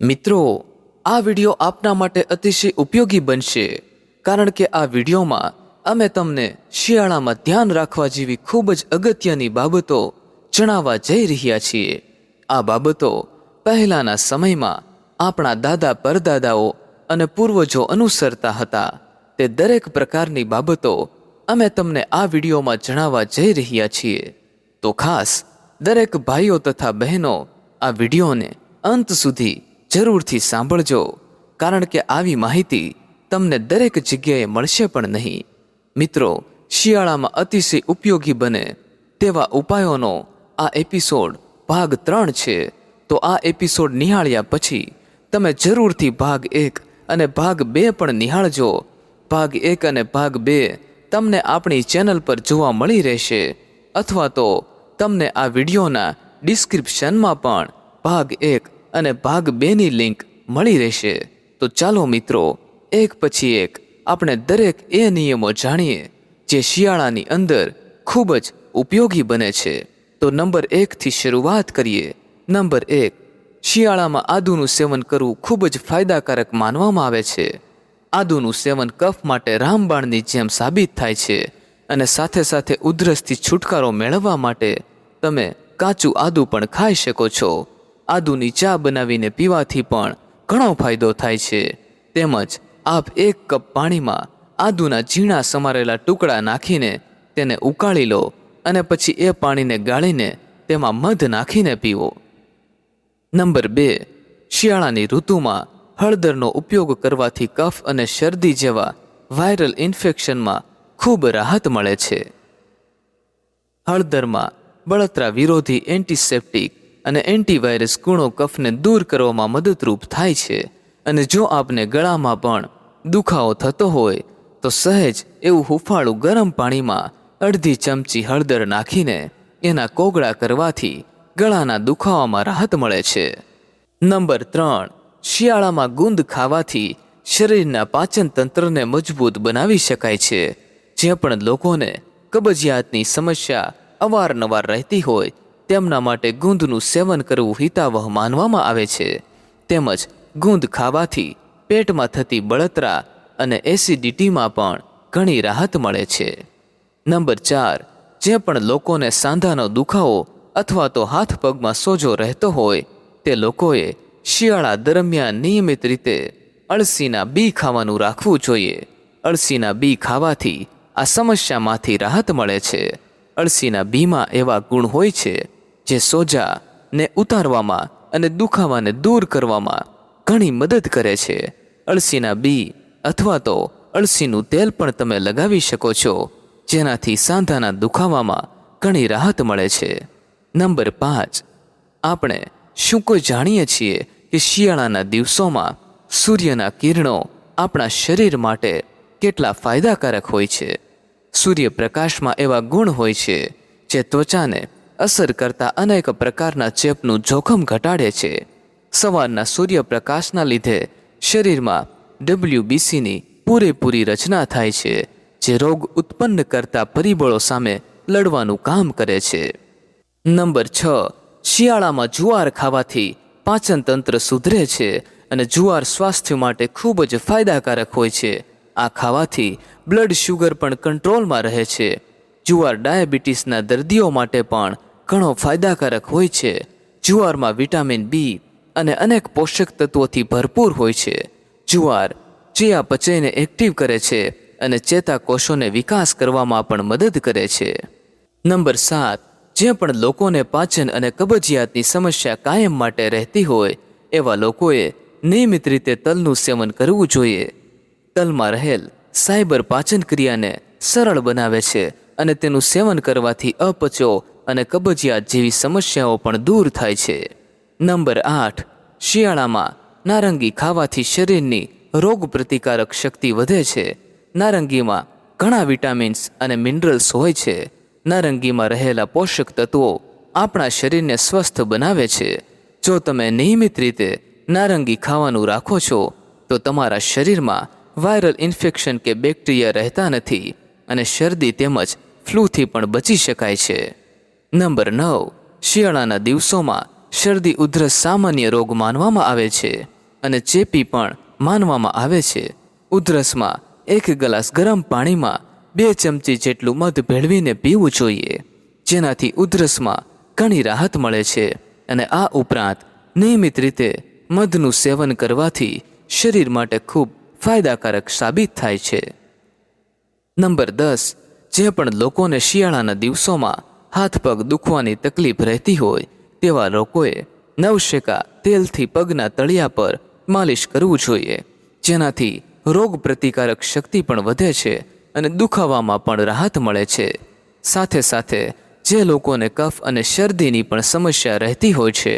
મિત્રો, આ વિડિયો આપના માટે અતિશય ઉપયોગી બનશે, કારણ કે આ વિડિયોમાં અમે તમને શિયાળામાં ધ્યાન રાખવા જેવી ખૂબ જ અગત્યની બાબતો જણાવવા જઈ રહ્યા છીએ. આ બાબતો પહેલાંના સમયમાં આપણા દાદા પરદાદાઓ અને પૂર્વજો અનુસરતા હતા. તે દરેક પ્રકારની બાબતો અમે તમને આ વિડીયોમાં જણાવવા જઈ રહ્યા છીએ. તો ખાસ દરેક ભાઈઓ તથા બહેનો આ વિડીયોને અંત સુધી જરૂરથી સાંભળજો, કારણ કે આવી માહિતી તમને દરેક જગ્યાએ મળશે પણ નહીં. મિત્રો, શિયાળામાં અતિશય ઉપયોગી બને તેવા ઉપાયોનો આ એપિસોડ ભાગ ત્રણ છે. તો આ એપિસોડ નિહાળ્યા પછી તમે જરૂરથી ભાગ એક અને ભાગ બે પણ નિહાળજો. ભાગ એક અને ભાગ બે તમને આપણી ચેનલ પર જોવા મળી રહેશે, અથવા તો તમને આ વિડીયોના ડિસ્ક્રિપ્શનમાં પણ ભાગ એક અને ભાગ બેની લિંક મળી રહેશે. તો ચાલો મિત્રો, એક પછી એક આપણે દરેક એ નિયમો જાણીએ, જે શિયાળાની અંદર ખૂબ જ ઉપયોગી બને છે. તો નંબર એકથી શરૂઆત કરીએ. નંબર એક, શિયાળામાં આદુનું સેવન કરવું ખૂબ જ ફાયદાકારક માનવામાં આવે છે. આદુનું સેવન કફ માટે રામબાણની જેમ સાબિત થાય છે અને સાથે સાથે ઉધરસથી છુટકારો મેળવવા માટે તમે કાચું આદુ પણ ખાઈ શકો છો. આદુની ચા બનાવીને પીવાથી પણ ઘણો ફાયદો થાય છે. તેમજ આપ એક કપ પાણીમાં આદુના ઝીણા સમારેલા ટુકડા નાખીને તેને ઉકાળી લો અને પછી એ પાણીને ગાળીને તેમાં મધ નાખીને પીવો. નંબર બે, શિયાળાની ઋતુમાં હળદરનો ઉપયોગ કરવાથી કફ અને શરદી જેવા વાયરલ ઇન્ફેક્શનમાં ખૂબ રાહત મળે છે. હળદરમાં બળતરા વિરોધી એન્ટિસેપ્ટિક અને એન્ટીવાયરસ ગુણો કફને દૂર કરવામાં મદદરૂપ થાય છે. અને જો આપને ગળામાં પણ દુખાવો થતો હોય, તો સહેજ એવું હૂંફાળું ગરમ પાણીમાં અડધી ચમચી હળદર નાખીને એના કોગળા કરવાથી ગળાના દુખાવામાં રાહત મળે છે. નંબર ત્રણ, શિયાળામાં ગુંદ ખાવાથી શરીરના પાચન તંત્રને મજબૂત બનાવી શકાય છે. જે પણ લોકોને કબજિયાતની સમસ્યા અવારનવાર રહેતી હોય તેમના માટે ગુંદનું સેવન કરવું હિતાવહ માનવામાં આવે છે. તેમજ ગુંદ ખાવાથી પેટમાં થતી બળતરા અને એસિડિટીમાં પણ ઘણી રાહત મળે છે. નંબર ચાર, જે પણ લોકોને સાંધાનો દુખાવો અથવા તો હાથ પગમાં સોજો રહેતો હોય, તે લોકોએ શિયાળા દરમિયાન નિયમિત રીતે અળસીના બી ખાવાનું રાખવું જોઈએ. અળસીના બી ખાવાથી આ સમસ્યામાંથી રાહત મળે છે. અળસીના બીમાં એવા ગુણ હોય છે જે સોજાને ઉતારવામાં અને દુખાવાને દૂર કરવામાં ઘણી મદદ કરે છે. અળસીના બી અથવા તો અળસીનું તેલ પણ તમે લગાવી શકો છો, જેનાથી સાંધાના દુખાવામાં ઘણી રાહત મળે છે. નંબર પાંચ. આપણે શું કોઈ જાણીએ છીએ કે શિયાળાના દિવસોમાં સૂર્યના કિરણો આપણા શરીર માટે કેટલા ફાયદાકારક હોય છે? સૂર્યપ્રકાશમાં એવા ગુણ હોય છે, જે ત્વચાને અસર કરતા અનેક પ્રકારના ચેપનું જોખમ ઘટાડે છે. સવારના સૂર્યપ્રકાશના લીધે શરીરમાં ડબલ્યુબીસીની પૂરેપૂરી રચના થાય છે, જે રોગ ઉત્પન્ન કરતા પરિબળો સામે લડવાનું કામ કરે છે. નંબર છ, શિયાળામાં જુવાર ખાવાથી પાચન તંત્ર સુધરે છે અને જુવાર સ્વાસ્થ્ય માટે ખૂબ જ ફાયદાકારક હોય છે. આ ખાવાથી બ્લડ શુગર પણ કંટ્રોલમાં રહે છે. જુવાર ડાયાબિટીસના દર્દીઓ માટે પણ ઘણો ફાયદાકારક હોય છે. જુવારમાં વિટામિન બી અને અનેક પોષક તત્વોથી ભરપૂર હોય છે. જુવાર ચયાપચયને એક્ટિવ કરે છે અને ચેતાકોષોને વિકાસ કરવામાં પણ મદદ કરે છે. નંબર સાત જે પણ લોકોને પાચન અને કબજિયાતની સમસ્યા કાયમ માટે રહેતી હોય, એવા લોકોએ નિયમિત રીતે તલનું સેવન કરવું જોઈએ. તલમાં રહેલ સાયબર પાચન ક્રિયાને સરળ બનાવે છે અને તેનું સેવન કરવાથી અપચો અને કબજિયાત જેવી સમસ્યાઓ પણ દૂર થાય છે. નંબર આઠ, શિયાળામાં નારંગી ખાવાથી શરીરની રોગ પ્રતિકારક શક્તિ વધે છે. નારંગીમાં ઘણા વિટામિન્સ અને મિનરલ્સ હોય છે. નારંગીમાં રહેલા પોષક તત્વો આપણા શરીરને સ્વસ્થ બનાવે છે. જો તમે નિયમિત રીતે નારંગી ખાવાનું રાખો છો, તો તમારા શરીરમાં વાયરલ ઇન્ફેક્શન કે બેક્ટેરિયા રહેતા નથી અને શરદી તેમજ ફ્લૂથી પણ બચી શકાય છે. નંબર નવ, શિયાળાના દિવસોમાં શરદી ઉધરસ સામાન્ય રોગ માનવામાં આવે છે અને ચેપી પણ માનવામાં આવે છે. ઉધરસમાં એક ગ્લાસ ગરમ પાણીમાં બે ચમચી જેટલું મધ ભેળવીને પીવું જોઈએ, જેનાથી ઉધરસમાં ઘણી રાહત મળે છે અને આ ઉપરાંત નિયમિત રીતે મધનું સેવન કરવાથી શરીર માટે ખૂબ ફાયદાકારક સાબિત થાય છે. નંબર દસ, જે પણ લોકોને શિયાળાના દિવસોમાં હાથ પગ દુખવાની તકલીફ રહેતી હોય, તેવા લોકોએ નવશેકા તેલથી પગના તળિયા પર માલિશ કરવું જોઈએ, જેનાથી રોગ પ્રતિકારક શક્તિ પણ વધે છે અને દુખાવામાં પણ રાહત મળે છે. સાથે સાથે, જે લોકોને કફ અને શરદીની પણ સમસ્યા રહેતી હોય છે,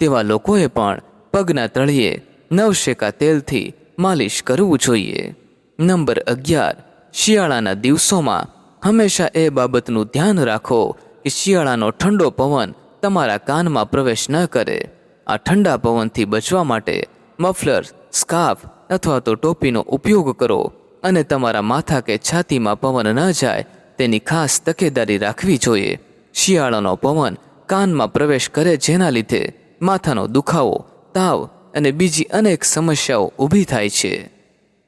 તેવા લોકોએ પણ પગના તળિયે નવશેકા તેલથી માલિશ કરવું જોઈએ. નંબર અગિયાર, શિયાળાના દિવસોમાં હંમેશા એ બાબતનું ધ્યાન રાખો કે શિયાળાનો ઠંડો પવન તમારા કાનમાં પ્રવેશ ન કરે. આ ઠંડા પવનથી બચવા માટે મફલર, સ્કાર્ફ અથવા તો ટોપીનો ઉપયોગ કરો અને તમારા માથા કે છાતીમાં પવન ન જાય તેની ખાસ તકેદારી રાખવી જોઈએ. શિયાળાનો પવન કાનમાં પ્રવેશ કરે જેના લીધે માથાનો દુખાવો, તાવ અને બીજી અનેક સમસ્યાઓ ઊભી થાય છે.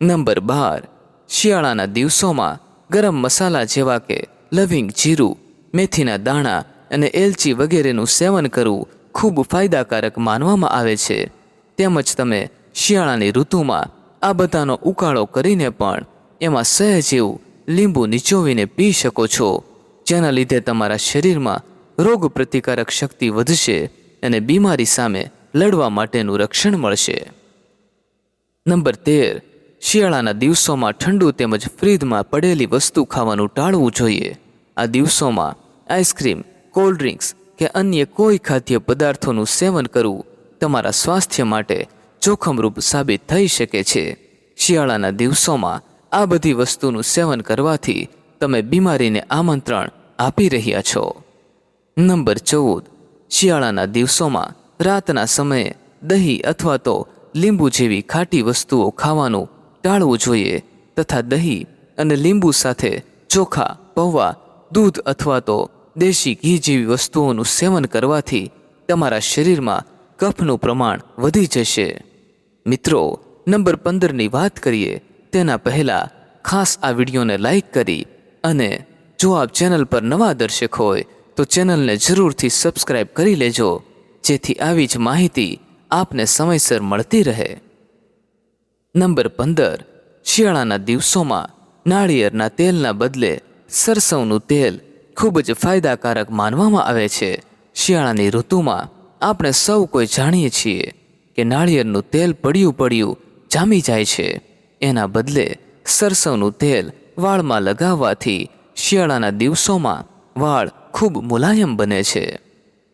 નંબર બાર. શિયાળાના દિવસોમાં ગરમ મસાલા જેવા કે લવિંગ જીરું મેથીના દાણા અને એલચી વગેરેનું સેવન કરવું ખૂબ ફાયદાકારક માનવામાં આવે છે. તેમજ તમે શિયાળાની ઋતુમાં આ બધાનો ઉકાળો કરીને પણ એમાં સહેજ એવું લીંબુ નીચોવીને પી શકો છો. જેના લીધે તમારા શરીરમાં રોગ પ્રતિકારક શક્તિ વધશે અને બીમારી સામે લડવા માટેનું રક્ષણ મળશે. નંબર તેર. શિયાળાના દિવસોમાં ઠંડુ તેમજ ફ્રીજમાં પડેલી વસ્તુ ખાવાનું ટાળવું જોઈએ. આ દિવસોમાં આઈસ્ક્રીમ કોલ્ડ ડ્રિંક્સ કે અન્ય કોઈ ખાદ્ય પદાર્થોનું સેવન કરવું તમારા સ્વાસ્થ્ય માટે જોખમરૂપ સાબિત થઈ શકે છે. શિયાળાના દિવસોમાં આ બધી વસ્તુનું સેવન કરવાથી તમે બીમારીને આમંત્રણ આપી રહ્યા છો. નંબર ચૌદ. શિયાળાના દિવસોમાં રાતના સમયે દહીં અથવા તો લીંબુ જેવી ખાટી વસ્તુઓ ખાવાનું ટાળવું જોઈએ તથા દહીં અને લીંબુ સાથે ચોખા, પૌવા દૂધ અથવા તો દેશી ઘી જેવી વસ્તુઓનું સેવન કરવાથી તમારા શરીરમાં કફનું પ્રમાણ વધી જશે. મિત્રો, નંબર પંદરની વાત કરીએ, તેના પહેલાં ખાસ આ વિડીયોને લાઈક કરી અને જો આપ ચેનલ પર નવા દર્શક હોય, તો ચેનલને જરૂરથી સબસ્ક્રાઈબ કરી લેજો, જેથી આવી જ માહિતી આપને સમયસર મળતી રહે. નંબર પંદર, શિયાળાના દિવસોમાં નાળિયેરના તેલના બદલે સરસવનું તેલ ખૂબ જ ફાયદાકારક માનવામાં આવે છે. શિયાળાની ઋતુમાં આપણે સૌ કોઈ જાણીએ છીએ કે નાળિયેરનું તેલ પડ્યું પડ્યું જામી જાય છે. એના બદલે સરસવનું તેલ વાળમાં લગાવવાથી શિયાળાના દિવસોમાં વાળ ખૂબ મુલાયમ બને છે.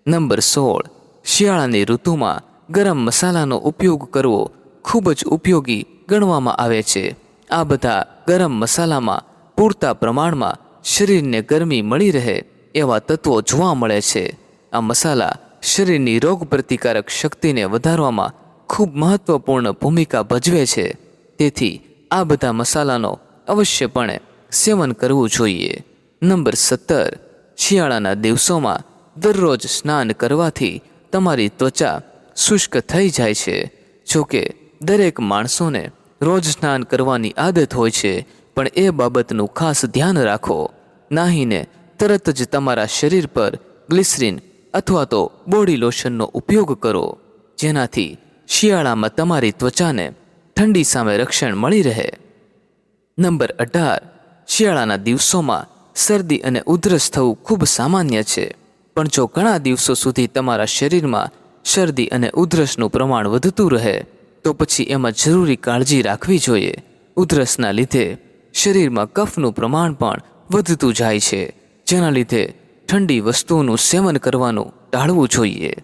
નંબર સોળ. શિયાળાની ઋતુમાં ગરમ મસાલાનો ઉપયોગ કરવો ખૂબ જ ઉપયોગી ગણવામાં આવે છે. આ બધા ગરમ મસાલામાં પૂરતા પ્રમાણમાં શરીરને ગરમી મળી રહે એવા તત્વો જોવા મળે છે. આ મસાલા શરીરની રોગ પ્રતિકારક શક્તિને વધારવામાં ખૂબ મહત્વપૂર્ણ ભૂમિકા ભજવે છે. તેથી આ બધા મસાલાનો અવશ્યપણે સેવન કરવું જોઈએ. નંબર સત્તર. શિયાળાના દિવસોમાં દરરોજ સ્નાન કરવાથી તમારી ત્વચા શુષ્ક થઈ જાય છે. જોકે દરેક માણસોને રોજ સ્નાન કરવાની આદત હોય છે પણ એ બાબતનું ખાસ ધ્યાન રાખો. નાહીને તરત જ તમારા શરીર પર ગ્લિસરીન અથવા તો બોડી લોશનનો ઉપયોગ કરો, જેનાથી શિયાળામાં તમારી ત્વચાને ઠંડી સામે રક્ષણ મળી રહે. નંબર અઢાર. શિયાળાના દિવસોમાં શરદી અને ઉધરસ થવું ખૂબ સામાન્ય છે, પણ જો ઘણા દિવસો સુધી તમારા શરીરમાં શરદી અને ઉધરસનું પ્રમાણ વધતું રહે, તો પછી એમાં જરૂરી કાળજી રાખવી જોઈએ. ઉધરસના લીધે શરીરમાં કફનું પ્રમાણ પણ વધતું જાય છે. જેના લીધે ઠંડી વસ્તુઓનું સેવન કરવાનું ટાળવું જોઈએ.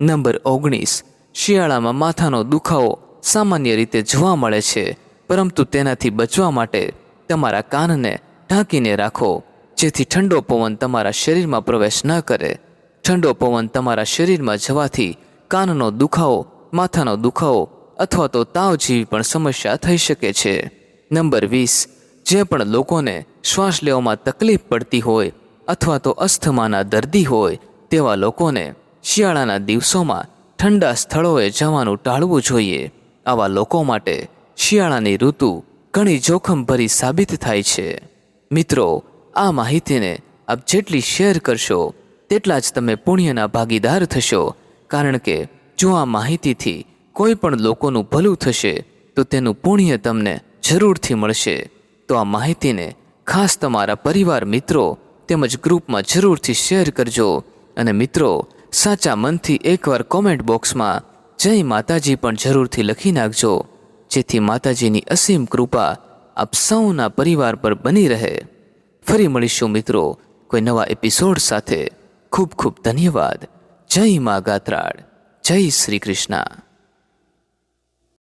નંબર ઓગણીસ. શિયાળામાં માથાનો દુખાવો સામાન્ય રીતે જોવા મળે છે, પરંતુ તેનાથી બચવા માટે તમારા કાનને ઢાંકીને રાખો. જેથી ઠંડો પવન તમારા શરીરમાં પ્રવેશ ન કરે. ઠંડો પવન તમારા શરીરમાં જવાથી કાનનો દુખાવો, માથાનો દુખાવો અથવા તો તાવ જેવી પણ સમસ્યા થઈ શકે છે. નંબર વીસ. જે પણ લોકોને શ્વાસ લેવામાં તકલીફ પડતી હોય અથવા તો અસ્થમાના દર્દી હોય તેવા લોકોને શિયાળાના દિવસોમાં ઠંડા સ્થળોએ જવાનું ટાળવું જોઈએ. આવા લોકો માટે શિયાળાની ઋતુ ઘણી જોખમભરી સાબિત થાય છે. મિત્રો, આ માહિતીને આપ જેટલી શેર કરશો, તેટલા જ તમે પુણ્યના ભાગીદાર થશો. કારણ કે જો આ માહિતીથી કોઈ પણ લોકોનું ભલું થશે, તો તેનું પુણ્ય તમને જરૂરથી મળશે. તો આ માહિતીને ખાસ તમારા પરિવાર મિત્રો તેમજ ગ્રુપમાં જરૂરથી શેર કરજો. અને મિત્રો, સાચા મનથી એકવાર કોમેન્ટ બોક્સમાં જય માતાજી પણ જરૂરથી લખી નાખજો. જેથી માતાજીની અસીમ કૃપા આપ સૌના પરિવાર પર બની રહે. ફરી મળીશું મિત્રો, કોઈ નવા એપિસોડ સાથે. ખૂબ ખૂબ ધન્યવાદ. જય મા ગાત્રાળ. જય શ્રી કૃષ્ણ.